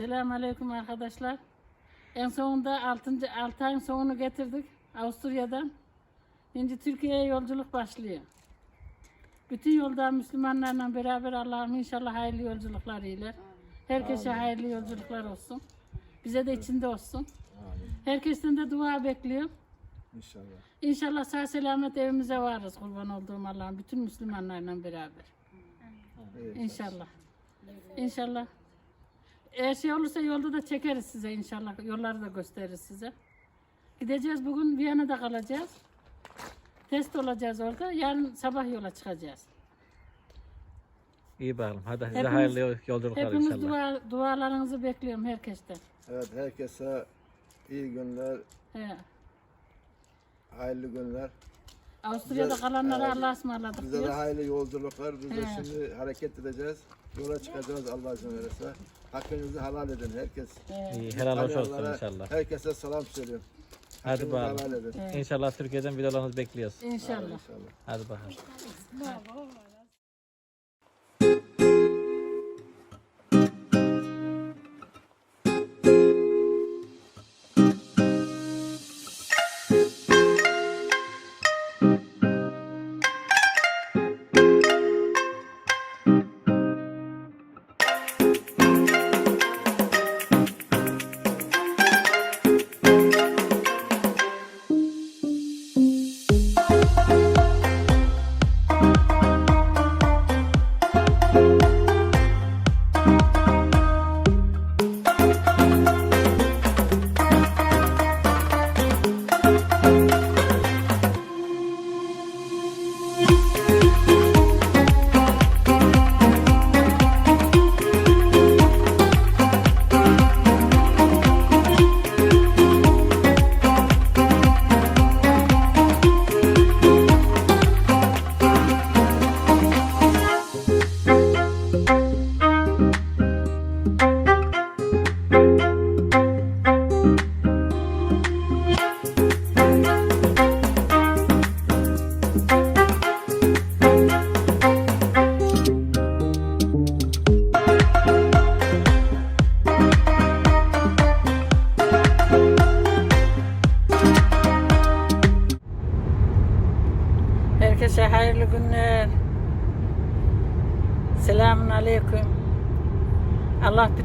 Selamünaleyküm arkadaşlar. En sonunda 6. 6 ayın sonunu getirdik Avusturya'dan. Şimdi Türkiye'ye yolculuk başlıyor. Bütün yolda Müslümanlarla beraber Allah'ım inşallah hayırlı yolculuklar iyiler. Herkese hayırlı yolculuklar olsun. Bize de içinde olsun. Herkesten de dua bekliyorum. İnşallah. İnşallah sağ selamet evimize varız kurban olduğum Allah'ım. Bütün Müslümanlarla beraber. Evet. İnşallah. İnşallah. Eğer şey olursa yolda da çekeriz size inşallah. Yolları da gösteririz size. Gideceğiz bugün Viyana'da kalacağız. Test olacağız orada. Yarın sabah yola çıkacağız. İyi bakalım. Hadi size Hepimiz- hayırlı yolculuklar Hepimiz inşallah. dua, dualarınızı bekliyorum herkesten. Evet herkese iyi günler, He. hayırlı günler. Avusturya'da kalanlara evet. Allah'a ısmarladık Bize de diyor. hayırlı yolculuklar. Biz de şimdi hareket edeceğiz. Yola çıkacağız Allah izin verirse. Hakkınızı helal edin herkes. He. İyi, helal hoş olsun Tanıyanlara, inşallah. Herkese selam söylüyorum. Hadi Hakkınızı bakalım. helal edin. Evet. İnşallah Türkiye'den videolarınızı bekliyoruz. İnşallah. İnşallah. Hadi bakalım.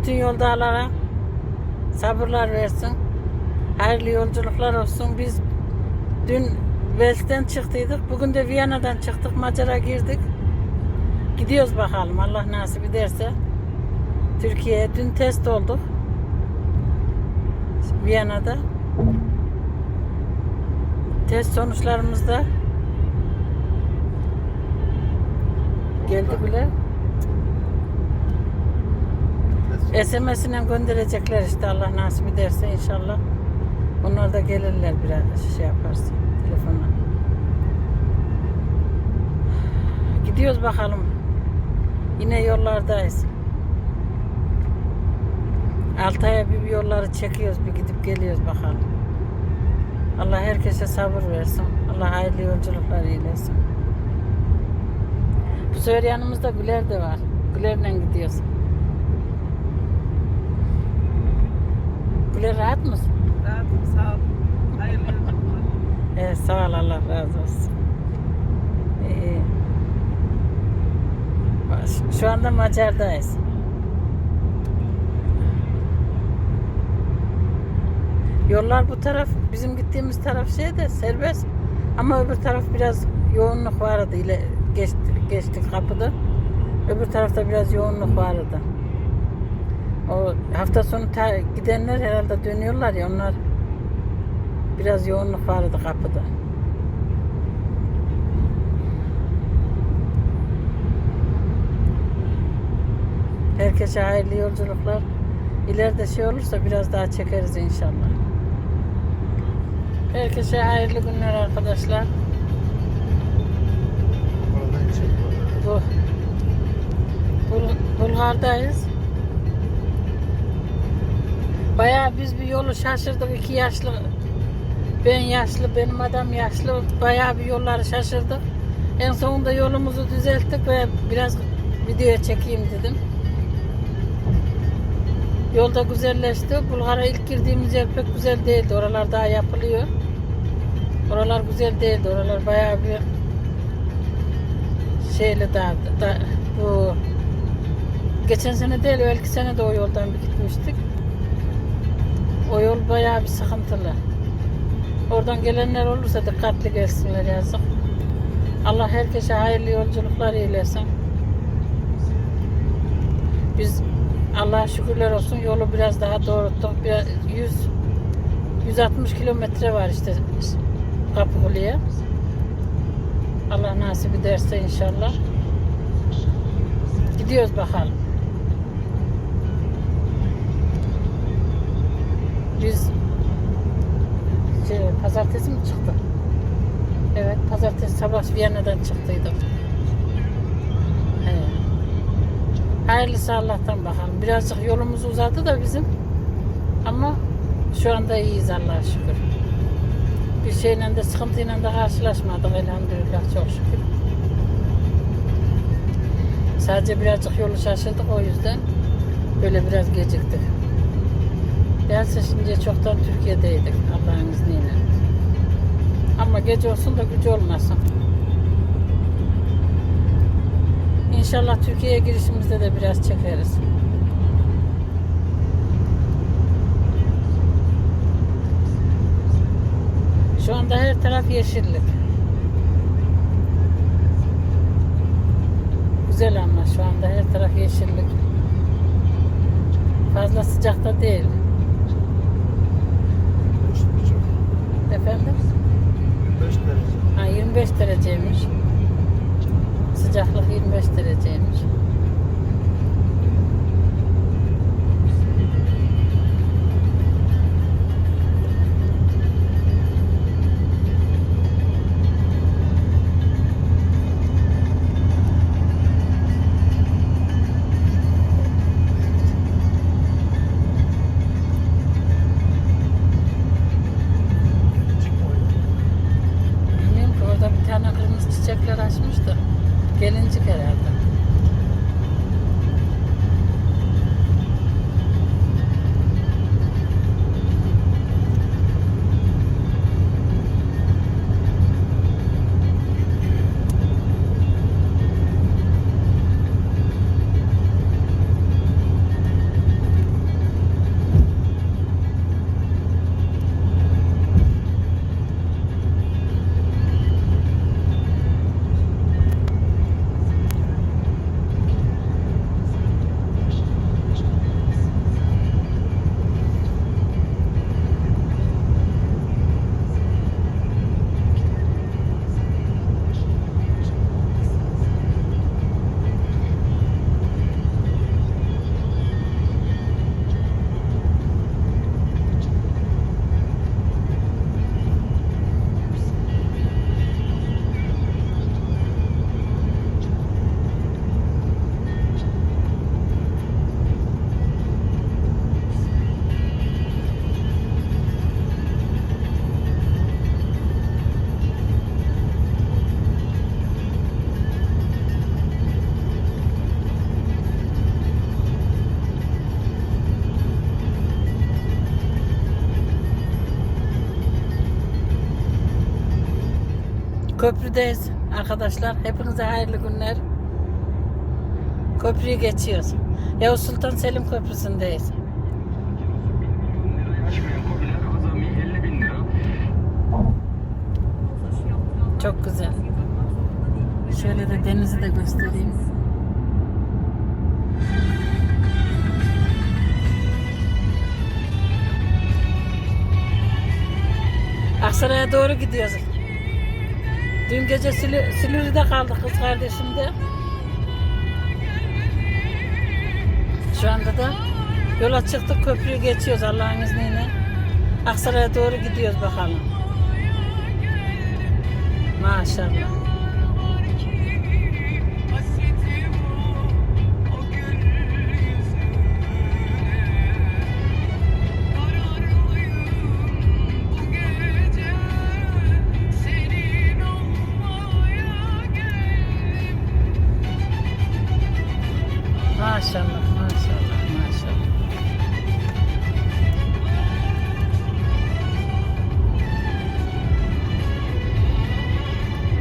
Bütün yoldalara sabırlar versin. Hayırlı yolculuklar olsun. Biz dün Vels'ten çıktıydık. Bugün de Viyana'dan çıktık. Macar'a girdik. Gidiyoruz bakalım Allah nasip ederse. Türkiye'ye dün test olduk. Viyana'da. Test sonuçlarımızda Geldi bile. SMS'ine gönderecekler işte Allah nasip ederse inşallah. Onlar da gelirler biraz şey yaparsa telefonla. Gidiyoruz bakalım. Yine yollardayız. Altaya bir yolları çekiyoruz bir gidip geliyoruz bakalım. Allah herkese sabır versin. Allah hayırlı yolculuklar eylesin. Bu sefer yanımızda Güler de var. Güler'le gidiyoruz. Güler rahat mısın? Rahatım sağ ol. Hayırlı. Evet sağ ol Allah razı olsun. Şu- Şu anda Macar'dayız. Yollar bu taraf, bizim gittiğimiz taraf şey de serbest. Ama öbür taraf biraz yoğunluk vardı. ile geçtik, geçtik kapıda. Öbür tarafta biraz yoğunluk vardı. O hafta sonu ta- gidenler herhalde dönüyorlar ya onlar biraz yoğunluk vardı kapıda. Herkese hayırlı yolculuklar. İleride şey olursa biraz daha çekeriz inşallah. Herkese hayırlı günler arkadaşlar. Bu Bul- Bulgar'dayız. Bayağı biz bir yolu şaşırdık. iki yaşlı ben yaşlı, benim adam yaşlı. Bayağı bir yolları şaşırdık. En sonunda yolumuzu düzelttik ve biraz video çekeyim dedim. Yolda güzelleşti. Bulgar'a ilk girdiğimiz yer pek güzel değildi. Oralar daha yapılıyor. Oralar güzel değildi. Oralar bayağı bir şeyli daha da, bu geçen sene değil belki sene de o yoldan bir gitmiştik. O yol bayağı bir sıkıntılı. Oradan gelenler olursa dikkatli gelsinler yazık. Allah herkese hayırlı yolculuklar eylesin. Biz Allah'a şükürler olsun yolu biraz daha doğrulttuk. Biraz 100 160 kilometre var işte Kapıkule'ye. Allah nasip ederse inşallah. Gidiyoruz bakalım. Biz şey, pazartesi mi çıktı? Evet, pazartesi sabah Viyana'dan çıktıydık. He. Hayırlısı Allah'tan bakalım. Birazcık yolumuz uzadı da bizim. Ama şu anda iyiyiz Allah'a şükür. Bir şeyle de sıkıntıyla da karşılaşmadık elhamdülillah çok şükür. Sadece birazcık yolu şaşırdık o yüzden böyle biraz geciktik. Gelse şimdi çoktan Türkiye'deydik Allah'ın izniyle. Ama gece olsun da gücü olmasın. İnşallah Türkiye'ye girişimizde de biraz çekeriz. Şu anda her taraf yeşillik. Güzel ama şu anda her taraf yeşillik. Fazla sıcakta değil. Efendim? 5 derece. Ha 25 dereceymiş. Sıcaklık 25 dereceymiş. Köprüdeyiz arkadaşlar. Hepinize hayırlı günler. Köprüyü geçiyoruz. Yavuz Sultan Selim Köprüsü'ndeyiz. Çok güzel. Şöyle de denizi de göstereyim. Aksaray'a doğru gidiyoruz. Dün gece Silü- Silivri'de kaldık kız kardeşimde. Şu anda da yola çıktık köprüyü geçiyoruz Allah'ın izniyle. Aksaray'a doğru gidiyoruz bakalım. Maşallah.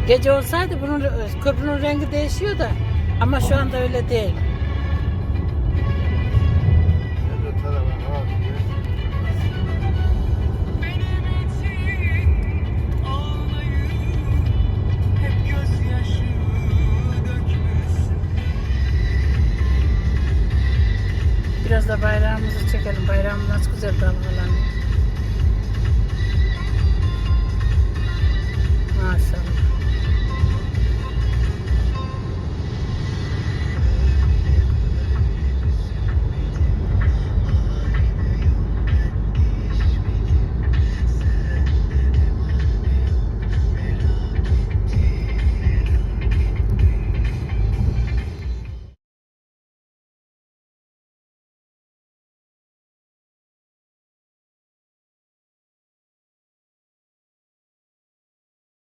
Gece olsaydı bunun köprünün rengi değişiyor da ama şu anda öyle değil. Biraz da bayrağımızı çekelim. Bayrağımız nasıl güzel dalgalanıyor.